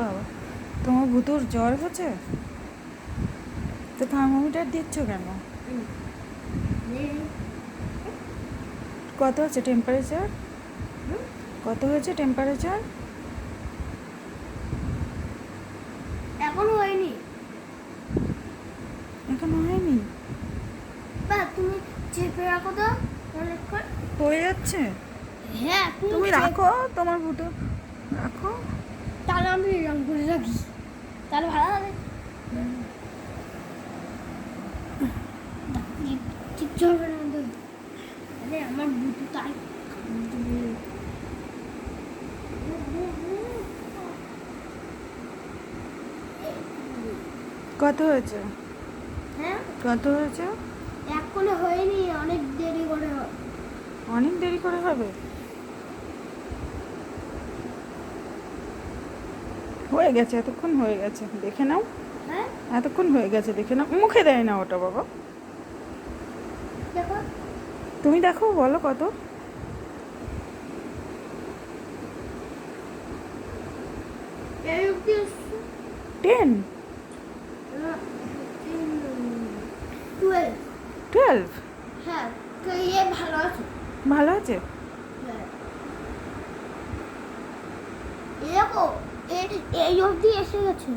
বাবা তোমার ভুতুর জ্বর হচ্ছে? তো থার্মোমিটার দিচ্ছ কেন? কত হচ্ছে টেম্পারেচার কত হয়েছে টেম্পারেচার এখনও হয়নি। এখনও হয়নি? বা তুমি চেপে রাখো তো হয়ে যাচ্ছে? হ্যাঁ তুমি রাখো তোমার ভুতুর। রাখো। তাহলে আমি রং করে রাখি। তাহলে ভালো হবে। কিচ্ছু হবে না তো। আরে আমার বুটু তাই কত হয়েছে? হ্যাঁ? কত হয়েছে? এখনও হয়নি অনেক দেরি করে হবে অনেক দেরি করে হবে? হয়ে গেছে এতক্ষণ হয়ে গেছে। দেখে নাও। হ্যাঁ? এতক্ষণ হয়ে গেছে দেখে নাও। মুখে দেয় না ওটা বাবা। তুমি দেখো বলো কত। টেন। টুয়েলভ। হ্যাঁ ভালো আছে। ভালো আছে? হ্যাঁ। এই অবধি এসে গেছে।